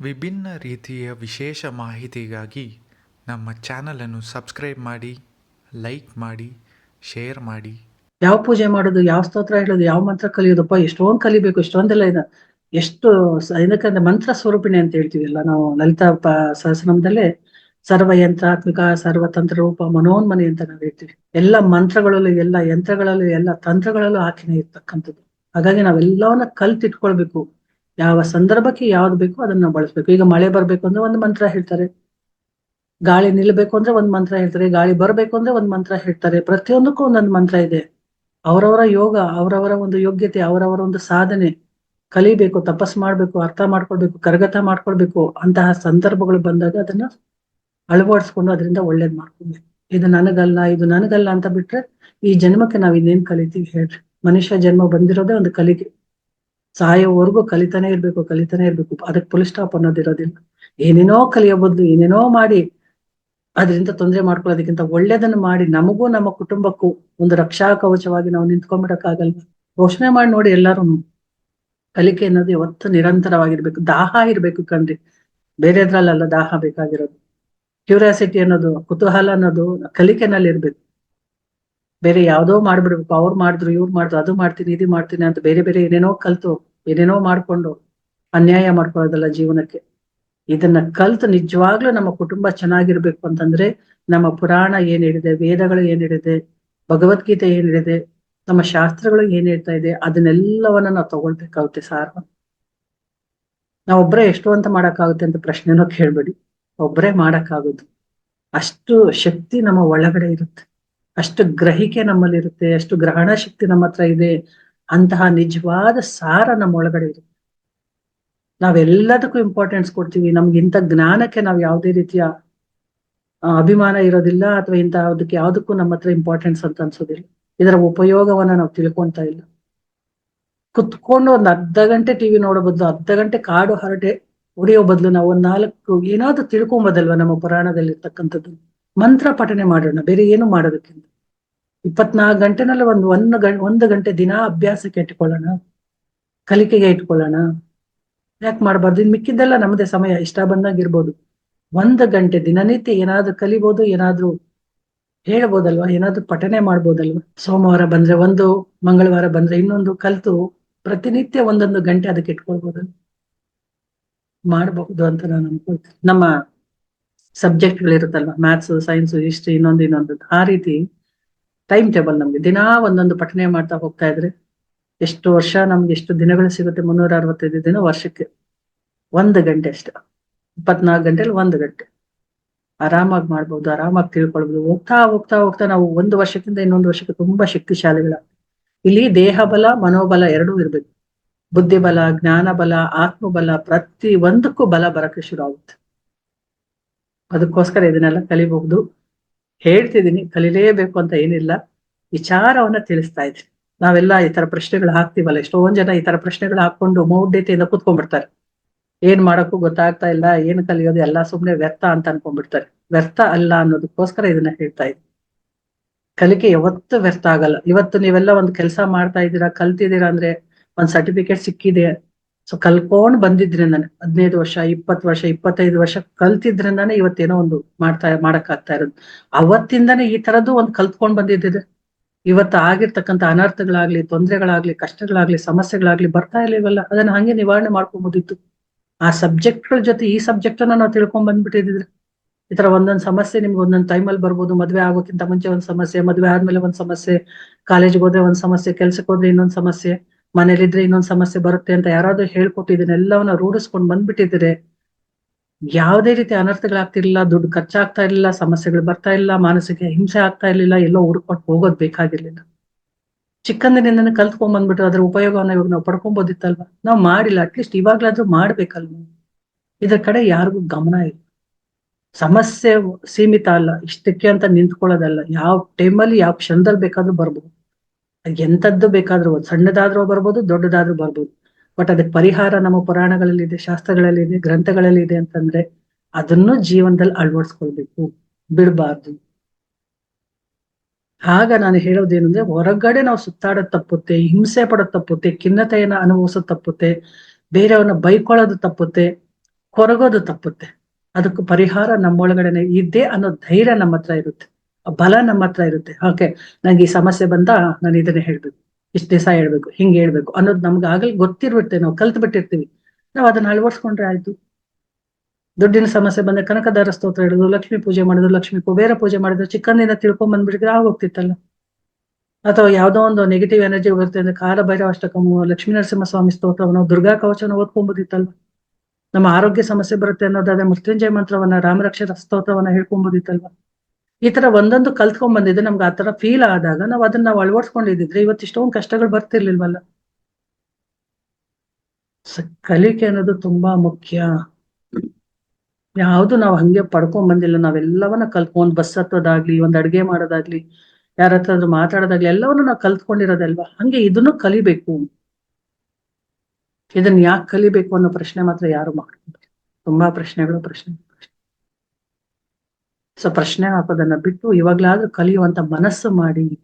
ವಿಭಿನ್ನ ರೀತಿಯ ವಿಶೇಷ ಮಾಹಿತಿಗಾಗಿ ನಮ್ಮ ಚಾನಲನ್ನು ಸಬ್ಸ್ಕ್ರೈಬ್ ಮಾಡಿ, ಲೈಕ್ ಮಾಡಿ, ಶೇರ್ ಮಾಡಿ. ಯಾವ ಪೂಜೆ ಮಾಡೋದು, ಯಾವ ಸ್ತೋತ್ರ ಹೇಳೋದು, ಯಾವ ಮಂತ್ರ ಕಲಿಯೋದಪ್ಪ, ಎಷ್ಟೊಂದು ಕಲಿಬೇಕು, ಎಷ್ಟೊಂದೆಲ್ಲ ಇದೆ. ಎಷ್ಟು ಏನಕ್ಕಂದ್ರೆ ಮಂತ್ರ ಸ್ವರೂಪಿಣಿ ಅಂತ ಹೇಳ್ತೀವಲ್ಲ ನಾವು, ಲಲಿತಾ ಪ, ಸಹಸ್ರನಾಮದಲ್ಲೇ ಸರ್ವ ಯಂತ್ರಾತ್ಮಿಕ ಸರ್ವತಂತ್ರ ರೂಪ, ಮನೋನ್ಮನಿ ಅಂತ ನಾವು ಹೇಳ್ತೀವಿ. ಎಲ್ಲ ಮಂತ್ರಗಳಲ್ಲೂ, ಎಲ್ಲ ಯಂತ್ರಗಳಲ್ಲೂ, ಎಲ್ಲ ತಂತ್ರಗಳಲ್ಲೂ ಆಕೆನೇ ಇರ್ತಕ್ಕಂಥದ್ದು. ಹಾಗಾಗಿ ನಾವೆಲ್ಲವನ್ನ ಕಲ್ತಿಟ್ಕೊಳ್ಬೇಕು. ಯಾವ ಸಂದರ್ಭಕ್ಕೆ ಯಾವ್ದು ಬೇಕೋ ಅದನ್ನ ನಾವು ಬಳಸ್ಬೇಕು. ಈಗ ಮಳೆ ಬರ್ಬೇಕು ಅಂದ್ರೆ ಒಂದು ಮಂತ್ರ ಹೇಳ್ತಾರೆ. ಗಾಳಿ ನಿಲ್ಬೇಕು ಅಂದ್ರೆ ಒಂದ್ ಮಂತ್ರ ಹೇಳ್ತಾರೆ. ಗಾಳಿ ಬರ್ಬೇಕು ಅಂದ್ರೆ ಒಂದ್ ಮಂತ್ರ ಹೇಳ್ತಾರೆ. ಪ್ರತಿಯೊಂದಕ್ಕೂ ಒಂದೊಂದು ಮಂತ್ರ ಇದೆ. ಅವರವರ ಯೋಗ, ಅವರವರ ಒಂದು ಯೋಗ್ಯತೆ, ಅವರವರ ಒಂದು ಸಾಧನೆ. ಕಲಿಬೇಕು, ತಪಸ್ ಮಾಡ್ಬೇಕು, ಅರ್ಥ ಮಾಡ್ಕೊಳ್ಬೇಕು, ಕರಗತ ಮಾಡ್ಕೊಳ್ಬೇಕು. ಅಂತಹ ಸಂದರ್ಭಗಳು ಬಂದಾಗ ಅದನ್ನ ಅಳವಡಿಸ್ಕೊಂಡು ಅದರಿಂದ ಒಳ್ಳೇದ್ ಮಾಡ್ಕೊಬೇಕು ಇದು ನನಗಲ್ಲ ಇದು ನನಗಲ್ಲ ಅಂತ ಬಿಟ್ರೆ ಈ ಜನ್ಮಕ್ಕೆ ನಾವ್ ಇನ್ನೇನ್ ಕಲಿತೀವಿ ಹೇಳ್ರಿ. ಮನುಷ್ಯ ಜನ್ಮ ಬಂದಿರೋದೇ ಒಂದು ಕಲಿಕೆ. ಸಾಯೋವರೆಗೂ ಕಲಿತಾನೆ ಇರ್ಬೇಕು ಕಲಿತಾನೆ ಇರ್ಬೇಕು. ಅದಕ್ಕೆ ಪುಲ್ ಸ್ಟಾಪ್ ಅನ್ನೋದಿರೋದಿಲ್ಲ. ಏನೇನೋ ಕಲಿಯಬಹುದು, ಏನೇನೋ ಮಾಡಿ ಅದರಿಂದ ತೊಂದರೆ ಮಾಡ್ಕೊಳ್ಳೋದಕ್ಕಿಂತ ಒಳ್ಳೇದನ್ನು ಮಾಡಿ ನಮಗೂ ನಮ್ಮ ಕುಟುಂಬಕ್ಕೂ ಒಂದು ರಕ್ಷಾ ಕವಚವಾಗಿ ನಾವು ನಿಂತ್ಕೊಂಡ್ಬಿಡಕ್ಕಾಗಲ್ಲ. ಯೋಚನೆ ಮಾಡಿ ನೋಡಿ ಎಲ್ಲಾರು ಕಲಿಕೆ ಅನ್ನೋದು ಯಾವತ್ತು ನಿರಂತರವಾಗಿರ್ಬೇಕು. ದಾಹ ಇರ್ಬೇಕು ಕಣ್ರಿ. ಬೇರೆದ್ರಲ್ಲ ದಾಹ ಬೇಕಾಗಿರೋದು. ಕ್ಯೂರಿಯಾಸಿಟಿ ಅನ್ನೋದು, ಕುತೂಹಲ ಅನ್ನೋದು ಕಲಿಕೆನಲ್ಲಿ ಇರ್ಬೇಕು. ಬೇರೆ ಯಾವ್ದೋ ಮಾಡ್ಬಿಡ್ಬೇಕು. ಅವ್ರು ಮಾಡಿದ್ರು, ಇವ್ರು ಮಾಡಿದ್ರು, ಅದು ಮಾಡ್ತೀನಿ, ಇದು ಮಾಡ್ತೀನಿ ಅಂತ ಬೇರೆ ಬೇರೆ ಏನೇನೋ ಕಲ್ತು ಏನೇನೋ ಮಾಡ್ಕೊಂಡು ಅನ್ಯಾಯ ಮಾಡ್ಕೊಳ್ಳೋದಲ್ಲ ಜೀವನಕ್ಕೆ. ಇದನ್ನ ಕಲ್ತು ನಿಜವಾಗ್ಲೂ ನಮ್ಮ ಕುಟುಂಬ ಚೆನ್ನಾಗಿರ್ಬೇಕು ಅಂತಂದ್ರೆ ನಮ್ಮ ಪುರಾಣ ಏನ್ ಹೇಳಿದೆ, ವೇದಗಳು ಏನ್ ಹೇಳಿದೆ, ಭಗವದ್ಗೀತೆ ಏನ್ ಹೇಳಿದೆ, ನಮ್ಮ ಶಾಸ್ತ್ರಗಳು ಏನ್ ಹೇಳ್ತಾ ಇದೆ, ಅದನ್ನೆಲ್ಲವನ್ನ ನಾವು ತಗೊಳ್ಬೇಕಾಗುತ್ತೆ ಸಾರ್. ನಾವೊಬ್ಬರೇ ಎಷ್ಟು ಅಂತ ಮಾಡಕ್ಕಾಗುತ್ತೆ ಅಂತ ಪ್ರಶ್ನೆನೂ ಕೇಳ್ಬೇಡಿ. ಒಬ್ರೇ ಮಾಡಕ್ಕಾಗೋದು. ಅಷ್ಟು ಶಕ್ತಿ ನಮ್ಮ ಒಳಗಡೆ ಇರುತ್ತೆ. ಅಷ್ಟು ಗ್ರಹಿಕೆ ನಮ್ಮಲ್ಲಿ ಇರುತ್ತೆ ಅಷ್ಟು ಗ್ರಹಣ ಶಕ್ತಿ ನಮ್ಮ ಹತ್ರ ಇದೆ ಅಂತಹ ನಿಜವಾದ ಸಾರ ನಮ್ಮ ಒಳಗಡೆ ಇರುತ್ತೆ ನಾವೆಲ್ಲದಕ್ಕೂ ಇಂಪಾರ್ಟೆನ್ಸ್ ಕೊಡ್ತೀವಿ. ನಮ್ಗೆ ಇಂಥ ಜ್ಞಾನಕ್ಕೆ ನಾವು ಯಾವುದೇ ರೀತಿಯ ಅಭಿಮಾನ ಇರೋದಿಲ್ಲ ಅಥವಾ ಇಂಥ ಅದಕ್ಕೆ ಯಾವುದಕ್ಕೂ ನಮ್ಮ ಹತ್ರ ಇಂಪಾರ್ಟೆನ್ಸ್ ಅಂತ ಅನ್ಸೋದಿಲ್ಲ. ಇದರ ಉಪಯೋಗವನ್ನ ನಾವು ತಿಳ್ಕೊಂತ ಇಲ್ಲ. ಕುತ್ಕೊಂಡು ಒಂದು ಅರ್ಧ ಗಂಟೆ ಟಿವಿ ನೋಡೋ ಬದಲು ಅರ್ಧ ಗಂಟೆ ಕಾಡು ಹರಟೆ ಹೊಡೆಯೋ ಬದಲು ನಾವು ಒಂದ್ ನಾಲ್ಕು ಏನಾದ್ರೂ ತಿಳ್ಕೊಂಬೋದಲ್ವಾ ನಮ್ಮ ಪುರಾಣದಲ್ಲಿ ಇರ್ತಕ್ಕಂಥದ್ದು ಮಂತ್ರ ಪಠನೆ ಮಾಡೋಣ. ಬೇರೆ ಏನು ಮಾಡೋದಕ್ಕಿಂತ ಇಪ್ಪತ್ನಾಲ್ಕು ಗಂಟೆನಲ್ಲಿ ಒಂದು ಒಂದು ಗಂಟೆ ಒಂದು ಗಂಟೆ ದಿನ ಅಭ್ಯಾಸಕ್ಕೆ ಇಟ್ಕೊಳ್ಳೋಣ. ಕಲಿಕೆಗೆ ಇಟ್ಕೊಳ್ಳೋಣ. ಯಾಕೆ ಮಾಡಬಾರ್ದು? ಇನ್ ಮಿಕ್ಕಿದ್ದೆಲ್ಲ ನಮ್ಮದೇ ಸಮಯ, ಇಷ್ಟ ಬಂದಾಗ ಇರ್ಬೋದು ಒಂದು ಗಂಟೆ ದಿನನಿತ್ಯ ಏನಾದ್ರೂ ಕಲಿಬೋದು, ಏನಾದ್ರೂ ಹೇಳ್ಬೋದಲ್ವಾ? ಏನಾದ್ರೂ ಪಠನೆ ಮಾಡ್ಬೋದಲ್ವಾ? ಸೋಮವಾರ ಬಂದ್ರೆ ಒಂದು, ಮಂಗಳವಾರ ಬಂದ್ರೆ ಇನ್ನೊಂದು, ಕಲ್ತು ಪ್ರತಿನಿತ್ಯ ಒಂದೊಂದು ಗಂಟೆ ಅದಕ್ಕೆ ಇಟ್ಕೊಳ್ಬೋದು. ಮಾಡಬಹುದು ಅಂತ ನಾನು ಅನ್ಕೊಳ್ತೀನಿ. ನಮ್ಮ ಸಬ್ಜೆಕ್ಟ್ ಗಳಿರುತ್ತಲ್ವಾ ಮ್ಯಾಥ್ಸ್ ಸೈನ್ಸ್ ಹಿಸ್ಟ್ರಿ ಇನ್ನೊಂದು ಇನ್ನೊಂದು. ಆ ರೀತಿ ಟೈಮ್ ಟೇಬಲ್ ನಮ್ಗೆ. ದಿನಾ ಒಂದೊಂದು ಪಠನೆ ಮಾಡ್ತಾ ಹೋಗ್ತಾ ಇದ್ರೆ ಎಷ್ಟು ವರ್ಷ ನಮ್ಗೆ ಎಷ್ಟು ದಿನಗಳು ಸಿಗುತ್ತೆ? ಮುನ್ನೂರ ಅರವತ್ತೈದು ದಿನ ವರ್ಷಕ್ಕೆ. ಒಂದು ಗಂಟೆ ಅಷ್ಟೇ. ಇಪ್ಪತ್ನಾಲ್ಕು ಗಂಟೆಲಿ ಒಂದು ಗಂಟೆ. ಆರಾಮಾಗಿ ಮಾಡ್ಬೋದು, ಆರಾಮಾಗಿ ತಿಳ್ಕೊಳ್ಬಹುದು ಹೋಗ್ತಾ ಹೋಗ್ತಾ ಹೋಗ್ತಾ ನಾವು ಒಂದು ವರ್ಷಕ್ಕಿಂತ ಇನ್ನೊಂದು ವರ್ಷಕ್ಕೆ ತುಂಬಾ ಶಕ್ತಿಶಾಲಿಗಳ ಇಲ್ಲಿ ದೇಹ ಬಲ, ಮನೋಬಲ ಎರಡೂ ಇರ್ಬೇಕು. ಬುದ್ಧಿಬಲ ಜ್ಞಾನ ಬಲ ಆತ್ಮಬಲ ಪ್ರತಿ ಒಂದಕ್ಕೂ ಬಲ ಬರಕ್ಕೆ ಶುರು ಆಗುತ್ತೆ. ಅದಕ್ಕೋಸ್ಕರ ಇದನ್ನೆಲ್ಲ ಕಲಿಬಹುದು. ಹೇಳ್ತಿದ್ದೀನಿ, ಕಲಿಲೇಬೇಕು ಅಂತ ಏನಿಲ್ಲ. ವಿಚಾರವನ್ನ ತಿಳಿಸ್ತಾ ಇದ್ದೀನಿ ನಾವೆಲ್ಲ ಈ ತರ ಪ್ರಶ್ನೆಗಳು ಹಾಕ್ತಿವಲ್ಲ, ಎಷ್ಟೊಂದ್ ಜನ ಈ ತರ ಪ್ರಶ್ನೆಗಳು ಹಾಕೊಂಡು ಮೌಢ್ಯತೆಯಿಂದ ಕೂತ್ಕೊಂಡ್ಬಿಡ್ತಾರೆ. ಏನ್ ಮಾಡಕ್ಕೂ ಗೊತ್ತಾಗ್ತಾ ಇಲ್ಲ, ಏನ್ ಕಲಿಯೋದು, ಎಲ್ಲ ಸುಮ್ನೆ ವ್ಯರ್ಥ ಅಂತ ಅನ್ಕೊಂಡ್ಬಿಡ್ತಾರೆ. ವ್ಯರ್ಥ ಅಲ್ಲ ಅನ್ನೋದಕ್ಕೋಸ್ಕರ ಇದನ್ನ ಹೇಳ್ತಾ ಇದ್ದೀನಿ ಕಲಿಕೆ ಯಾವತ್ತೂ ವ್ಯರ್ಥ ಆಗಲ್ಲ. ಇವತ್ತು ನೀವೆಲ್ಲ ಒಂದು ಕೆಲಸ ಮಾಡ್ತಾ ಇದ್ದೀರಾ, ಕಲ್ತಿದ್ದೀರಾ ಅಂದ್ರೆ ಒಂದ್ ಸರ್ಟಿಫಿಕೇಟ್ ಸಿಕ್ಕಿದೆ ಸೊ ಕಲ್ಕೊಂಡ್ ಬಂದಿದ್ರಿಂದಾನೆ ಹದಿನೈದು ವರ್ಷ, ಇಪ್ಪತ್ತು ವರ್ಷ, ಇಪ್ಪತ್ತೈದು ವರ್ಷ ಕಲ್ತಿದ್ರಿಂದಾನೆ ಇವತ್ತೇನೋ ಒಂದು ಮಾಡ್ತಾ, ಮಾಡಕ್ಕಾಗ್ತಾ ಇರೋದು. ಅವತ್ತಿಂದಾನೆ ಈ ತರದ್ದು ಒಂದು ಕಲ್ತ್ಕೊಂಡ್ ಬಂದಿದ್ದಿದೆ. ಇವತ್ತು ಆಗಿರ್ತಕ್ಕಂಥ ಅನರ್ಥಗಳಾಗ್ಲಿ, ತೊಂದರೆಗಳಾಗ್ಲಿ, ಕಷ್ಟಗಳಾಗ್ಲಿ, ಸಮಸ್ಯೆಗಳಾಗ್ಲಿ ಬರ್ತಾ ಇರ್ಲಿಲ್ವಲ್ಲ ಅದನ್ನ ಹಂಗೆ ನಿವಾರಣೆ ಮಾಡ್ಕೊಬೋದಿತ್ತು. ಆ ಸಬ್ಜೆಕ್ಟ್ಗಳ ಜೊತೆ ಈ ಸಬ್ಜೆಕ್ಟ್ ಅನ್ನ ನಾವು ತಿಳ್ಕೊಂಡ್ ಬಂದ್ಬಿಟ್ಟಿದ್ರೆ ಈ ತರ ಒಂದೊಂದ್ ಸಮಸ್ಯೆ ನಿಮ್ಗೆ ಒಂದೊಂದ್ ಟೈಮಲ್ಲಿ ಬರ್ಬೋದು, ಮದ್ವೆ ಆಗೋಕ್ಕಿಂತ ಮುಂಚೆ ಒಂದ್ ಸಮಸ್ಯೆ, ಮದ್ವೆ ಆದ್ಮೇಲೆ ಒಂದ್ ಸಮಸ್ಯೆ, ಕಾಲೇಜ್ಗೆ ಹೋದ್ರೆ ಒಂದ್ ಸಮಸ್ಯೆ ಕೆಲ್ಸಕ್ಕೆ ಹೋದ್ರೆ ಇನ್ನೊಂದ್ ಸಮಸ್ಯೆ. ಮನೇಲಿದ್ರೆ ಇನ್ನೊಂದ್ ಸಮಸ್ಯೆ ಬರುತ್ತೆ ಅಂತ ಯಾರಾದ್ರೂ ಹೇಳ್ಕೊಟ್ಟು ಇದನ್ನೆಲ್ಲವನ್ನ ರೂಢಿಸ್ಕೊಂಡ್ ಬಂದ್ಬಿಟ್ಟಿದ್ರೆ ಯಾವುದೇ ರೀತಿ ಅನರ್ಥಗಳಾಗ್ತಿರ್ಲಿಲ್ಲ, ದುಡ್ಡು ಖರ್ಚಾಗ್ತಾ ಇರ್ಲಿಲ್ಲ, ಸಮಸ್ಯೆಗಳು ಬರ್ತಾ ಇಲ್ಲ ಮಾನಸಿಕ ಹಿಂಸೆ ಆಗ್ತಾ ಇರ್ಲಿಲ್ಲ, ಎಲ್ಲೋ ಹುಡ್ಕೊಂಡು ಹೋಗೋದ್ ಬೇಕಾಗಿರ್ಲಿಲ್ಲ. ಚಿಕ್ಕಂದಿನಿಂದ ಕಲ್ತ್ಕೊಂಡ್ ಬಂದ್ಬಿಟ್ಟು ಅದ್ರ ಉಪಯೋಗವನ್ನ ಇವಾಗ ನಾವು ಪಡ್ಕೊಬೋದಿತ್ತಲ್ವಾ? ನಾವು ಮಾಡಿಲ್ಲ ಅಟ್ಲೀಸ್ಟ್ ಇವಾಗ್ಲಾದ್ರೂ ಮಾಡ್ಬೇಕಲ್ವ? ಇದ್ರ ಕಡೆ ಯಾರಿಗೂ ಗಮನ ಇಲ್ಲ. ಸಮಸ್ಯೆ ಸೀಮಿತ ಅಲ್ಲ, ಇಷ್ಟಕ್ಕೆ ಅಂತ ನಿಂತ್ಕೊಳ್ಳೋದಲ್ಲ. ಯಾವ ಟೈಮಲ್ಲಿ ಯಾವ ಕ್ಷಣದಲ್ಲಿ ಬೇಕಾದ್ರೂ ಬರ್ಬೋದು. ಎಂತದ್ದು ಬೇಕಾದ್ರೂ ಸಣ್ಣದಾದರೂ ಬರ್ಬೋದು, ದೊಡ್ಡದಾದ್ರೂ ಬರ್ಬೋದು. ಬಟ್ ಅದಕ್ಕೆ ಪರಿಹಾರ ನಮ್ಮ ಪುರಾಣಗಳಲ್ಲಿ ಇದೆ ಶಾಸ್ತ್ರಗಳಲ್ಲಿ ಇದೆ ಗ್ರಂಥಗಳಲ್ಲಿ ಇದೆ ಅಂತಂದ್ರೆ ಅದನ್ನು ಜೀವನದಲ್ಲಿ ಅಳವಡಿಸ್ಕೊಳ್ಬೇಕು, ಬಿಡಬಾರ್ದು. ಆಗ ನಾನು ಹೇಳೋದೇನಂದ್ರೆ ಹೊರಗಡೆ ನಾವು ಸುತ್ತಾಡೋದ್ ತಪ್ಪುತ್ತೆ, ಹಿಂಸೆ ಪಡೋದ್ ತಪ್ಪುತ್ತೆ, ಖಿನ್ನತೆಯನ್ನ ಅನುಭವಿಸೋದ್ ತಪ್ಪುತ್ತೆ, ಬೇರೆಯವ್ರನ್ನ ಬೈಕೊಳ್ಳೋದು ತಪ್ಪುತ್ತೆ, ಕೊರಗೋದು ತಪ್ಪುತ್ತೆ. ಅದಕ್ಕೆ ಪರಿಹಾರ ನಮ್ಮೊಳಗಡೆನೆ ಇದೆ ಅನ್ನೋ ಧೈರ್ಯ ನಮ್ಮ ಹತ್ರ ಇರುತ್ತೆ. ಬಲ ನಮ್ಮ ಹತ್ರ ಇರುತ್ತೆ. ಓಕೆ, ನಂಗೆ ಈ ಸಮಸ್ಯೆ ಬಂದ ನಾನು ಇದನ್ನ ಹೇಳ್ಬೇಕು. ಇಷ್ಟ ದಿವಸ ಹೇಳ್ಬೇಕು, ಹಿಂಗೆ ಹೇಳ್ಬೇಕು ಅನ್ನೋದು ನಮ್ಗೆ ಆಗಲಿ ಗೊತ್ತಿರ್ಬಿಡ್ತೇವೆ ನಾವು ಕಲ್ತ್ ಬಿಟ್ಟಿರ್ತೀವಿ. ನಾವು ಅದನ್ನ ಅಳವಡಿಸ್ಕೊಂಡ್ರೆ ಆಯ್ತು. ದುಡ್ಡಿನ ಸಮಸ್ಯೆ ಬಂದ ಕನಕದಾರ ಸ್ತೋತ್ರ ಹಿಡಿದು ಲಕ್ಷ್ಮೀ ಪೂಜೆ ಮಾಡಿದ್ರು, ಲಕ್ಷ್ಮೀ ಕುಬೇರ ಪೂಜೆ ಮಾಡಿದ್ರು ಚಿಕ್ಕಂದಿನ ತಿಳ್ಕೊಂಡ್ ಬಂದ್ಬಿಟ್ಟಿದ್ರೆ ಆಗೋಗ್ತಿತ್ತಲ್ಲ ಅಥವಾ ಯಾವ್ದೋ ಒಂದು ನೆಗೆಟಿವ್ ಎನರ್ಜಿ ಬರುತ್ತೆ ಅಂದ್ರೆ ಕಾಲ ಭೈರವ ಅಷ್ಟಕಮು ಲಕ್ಷ್ಮೀ ನರಸಿಂಹ ಸ್ವಾಮಿ ಸ್ತೋತ್ರವನ್ನು, ದುರ್ಗಾ ಕವಚನ ಓದ್ಕೊಂಬೋದಿತ್ತಲ್ವ ನಮ್ಮ ಆರೋಗ್ಯ ಸಮಸ್ಯೆ ಬರುತ್ತೆ ಅನ್ನೋದಾದ್ರೆ ಮೃತ್ಯುಂಜಯ ಮಂತ್ರವನ್ನ ರಾಮರಕ್ಷರ ಸ್ತೋತ್ರವನ್ನ ಹೇಳ್ಕೊಂಬೋದಿತ್ತಲ್ವ ಈ ತರ ಒಂದೊಂದು ಕಲ್ತ್ಕೊಂಡ್ ಬಂದಿದ್ರೆ ನಮ್ಗೆ ಆ ತರ ಫೀಲ್ ಆದಾಗ ನಾವು ಅದನ್ನ ನಾವು ಅಳವಡಿಸ್ಕೊಂಡಿದ್ರೆ ಇವತ್ತು ಇಷ್ಟೊಂದು ಕಷ್ಟಗಳು ಬರ್ತಿರ್ಲಿಲ್ವಲ್ಲ? ಕಲಿಕೆ ಅನ್ನೋದು ತುಂಬಾ ಮುಖ್ಯ. ಯಾವುದು ನಾವು ಹಂಗೆ ಪಡ್ಕೊಂಡ್ ಬಂದಿಲ್ಲ. ನಾವೆಲ್ಲವನ್ನ ಕಲ್ತ್ಕೊಂಡ್ ಬಸ್ ಹತ್ತೋದಾಗ್ಲಿ, ಒಂದ್ ಅಡ್ಗೆ ಮಾಡೋದಾಗ್ಲಿ, ಯಾರ ಹತ್ರ ಮಾತಾಡೋದಾಗ್ಲಿ, ಎಲ್ಲವನ್ನ ನಾವು ಕಲ್ತ್ಕೊಂಡಿರೋದಲ್ವಾ? ಹಂಗೆ ಇದನ್ನು ಕಲಿಬೇಕು. ಇದನ್ನ ಯಾಕೆ ಕಲಿಬೇಕು ಅನ್ನೋ ಪ್ರಶ್ನೆ ಮಾತ್ರ ಯಾರು ಮಾಡ್ಕೊಂಡು ತುಂಬಾ ಪ್ರಶ್ನೆಗಳು, ಪ್ರಶ್ನೆ. ಸೊ ಪ್ರಶ್ನೆ ಹಾಕೋದನ್ನ ಬಿಟ್ಟು ಇವಾಗ್ಲಾದ್ರೂ ಕಲಿಯುವಂತ ಮನಸ್ಸು ಮಾಡಿ